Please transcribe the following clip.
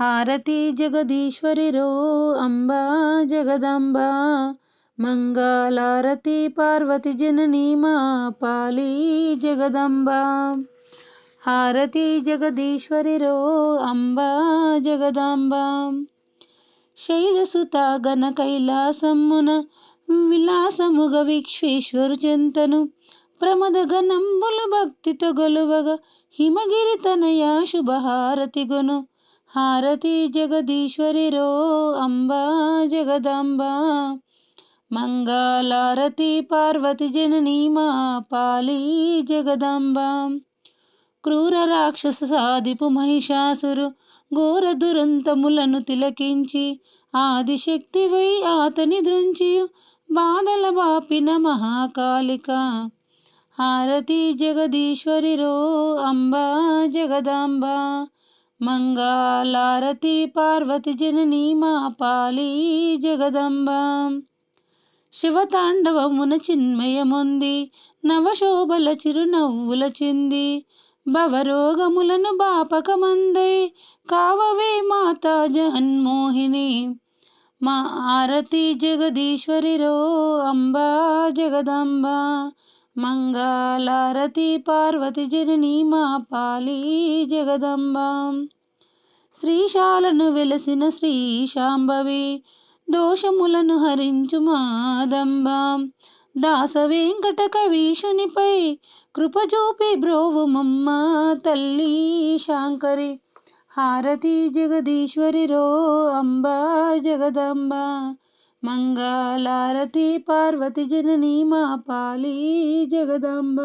హారతి జగదీశ్వరిరో అంబా జగదంబ మంగళారతి పార్వతి జననీ మా పాలి జగదంబ. హారతి జగదీశ్వరిరో అంబా జగదాంబ. శైలసుత గణ కైలాసమున విలాసముగ విశ్వేశ్వరు చెంతను ప్రమద గణంబులు భక్తితో గొలువగా హిమగిరి తనయ శుభహారతి గొను హారతి జగదీశ్వరిరో అంబా జగదాంబ. మంగళారతి పార్వతి జననీ మా పాలి జగదాంబ. క్రూర రాక్షస సాధిపు మహిషాసురు ఘోర దురంతములను తిలకించి ఆదిశక్తివై ఆతని దృంచియు బాధల బాపిన మహాకాళిక. హారతి జగదీశ్వరిరో అంబా జగదాంబ. మంగళారతి పార్వతి జననీ మా పాలి జగదంబ. శివతాండవమున చిన్మయముంది నవశోభల చిరునవ్వుల చింది. భవరోగములను బాపకమందై కావవే మాతా జగన్మోహిని. మా ఆరతి జగదీశ్వరిరో అంబా జగదంబ. మంగళారతి పార్వతి జననీ మా పాలి జగదంబ. శ్రీశాలను వెలసిన శ్రీశాంభవి దోషములను హరించు మాదంబం. దాస వెంకట కవీశునిపై కృపజూపి బ్రోవుమమ్మ తల్లి శాంకరి. హారతి జగదీశ్వరిరో అంబా జగదంబ. మంగళారతి పార్వతి జననీ మా పాలి జగదాంబ